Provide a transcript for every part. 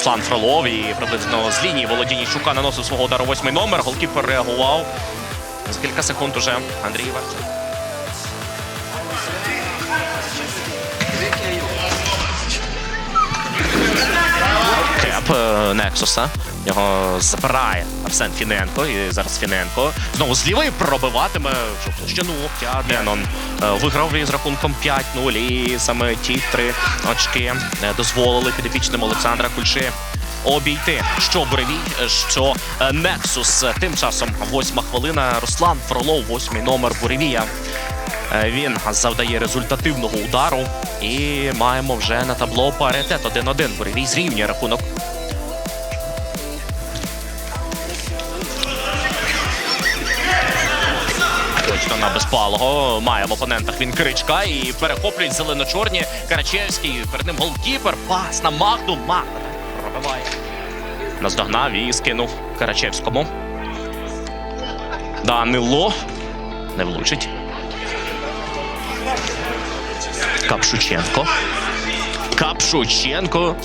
Руслан Фролов і приблизно з лінії володіння Шука наносив свого удару восьмий номер. Голкіпер реагував. За кілька секунд уже Андрій Варчак. Кеп Нексуса. Його забирає Арсен Фіненко. І зараз Фіненко знову з лівої пробиватиме площину. Денон е, виграв із рахунком 5-0. І саме ті три очки е, дозволили підопічним Олександра Кульши обійти. Що Буревій, що е, Нексус. Тим часом восьма хвилина. Руслан Фролов, восьмий номер Буревія. Він завдає результативного удару. І маємо вже на табло паритет 1-1. Буревій зрівнює рахунок. Точно на безпалого. Має в опонентах він кричка і перехоплюють зелено-чорні. Карачевський. Перед ним голкіпер. Пас на Магду. Магда пробиває. Наздогнав і скинув Карачевському. Данило. Не влучить. Капшученко. Капшученко.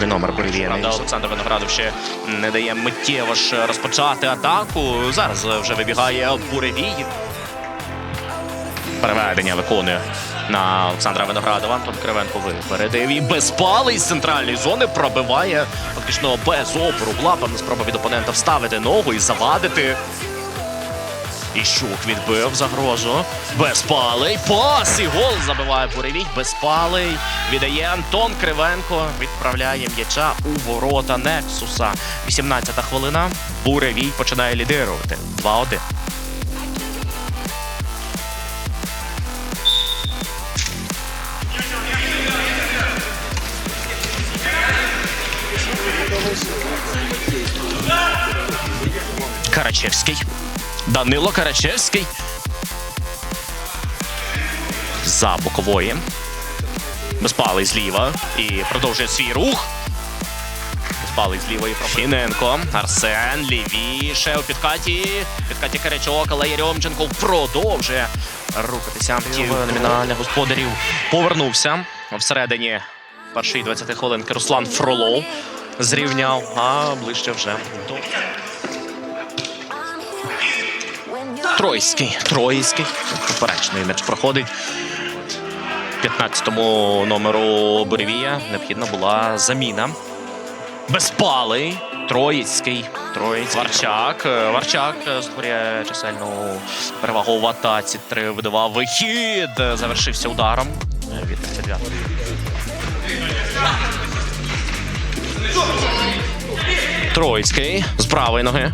Другий номер. Правда, Олександр Виноградов ще не дає миттєво ж розпочати атаку. Зараз вже вибігає Буревій. Переведення виконує на Олександра Виноградова. Антон Кривенко випередив і безпалий з центральної зони пробиває фактично без опору. Певна спроба від опонента вставити ногу і завадити. І Щук відбив загрозу. Безпалий. Пас і гол забиває Буревій. Безпалий. Віддає Антон Кривенко. Відправляє м'яча у ворота Нексуса. 18-та хвилина. Буревій починає лідирувати. 2-1. Карачевський. Данило Карачевський. За бокової. Безпалий зліва. І продовжує свій рух. Безпалий з лівої Фіненко. Арсен. Лівіше у підкаті. Підкаті Карячок, але Єрьомченко продовжує рухатися. Ті номінальних господарів повернувся. Всередині першої 20 хвилинки Руслан Фролов зрівняв, а ближче вже до Тройський. Тройський. Поперечний м'яч проходить. 15-му номеру Буревія необхідна була заміна. Безпалий. Троїцький. Троїцький. Варчак. Варчак створює чисельну перевагу в атаці. Три видавав вихід. Завершився ударом від 39 Троїцький з правої ноги.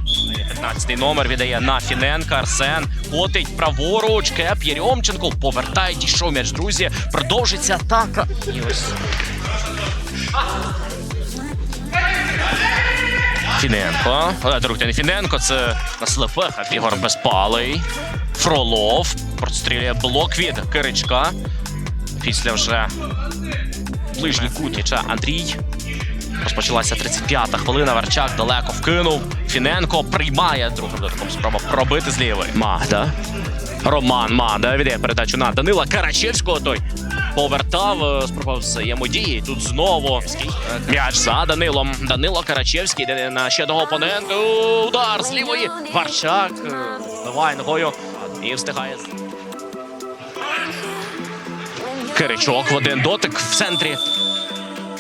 15-й номер віддає на Фіненка. Арсен котить праворуч. Кеп Єрьомченко повертає дійшов м'яч, друзі. Продовжиться атака. І ось. Фіненко. Е, Друг не Фіненко. Це на слепеха. Ігор Безпалий. Фролов. Прострілює блок від Киричка. Після вже ближній кут м'яча Андрій. Розпочалася 35-та хвилина. Варчак далеко вкинув. Фіненко приймає другим дотиком спроба пробити з лівої. Магда. Роман Мада віддає передачу на Данила Карачевського. Той повертав, е, спробував взаємодії. Тут знову м'яч за Данилом. Данило Карачевський йде на ще одного опонента. Удар з лівої. Варчак е, вбиває ногою і встигає. Киричок в один дотик в центрі.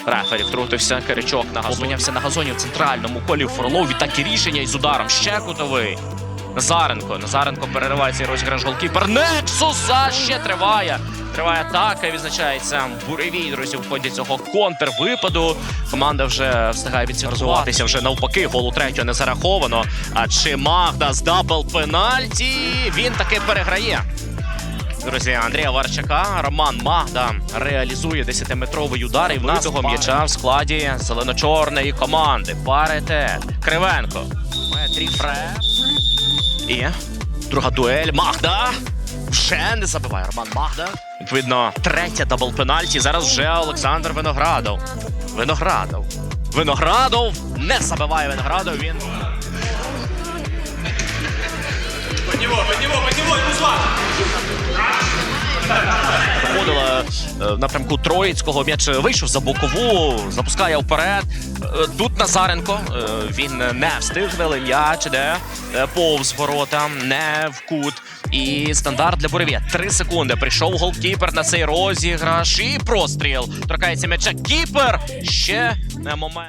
Рефері втрутився. Киричок на газоні. Опинявся на газоні в центральному колі Фролов. Відтак і рішення із ударом. Ще кутовий. Назаренко. Назаренко перериває цей розіграш голкіпер. Нексуса ще триває. Триває атака. Відзначається буревій. Друзі, в ході цього контрвипаду. Команда вже встигає відсвяткуватися. Вже навпаки. Голу третього не зараховано. А чи Магда з дабл пенальті? Він таки переграє. Друзі, Андрія Варчака, Роман Магда реалізує 10-метровий удар і в нас вбитого м'яча в складі зелено-чорної команди. Паритет. Кривенко. Метрі Фре. І друга дуель. Магда. Вже не забиває Роман Магда. Відповідно, третя дабл пенальті. Зараз вже Олександр Виноградов. Виноградов. Виноградов не забиває Виноградов. Він Под него, под него, под него, Руслан! Проходила е, напрямку Троїцького. М'яч вийшов за бокову, запускає вперед. Е, Тут Назаренко. е, Він не встиг, але м'яч іде повз ворота, не в кут. І стандарт для Буревія. Три секунди. Прийшов голкіпер на цей розіграш. І простріл. Торкається м'яча. Кіпер. Ще не момент.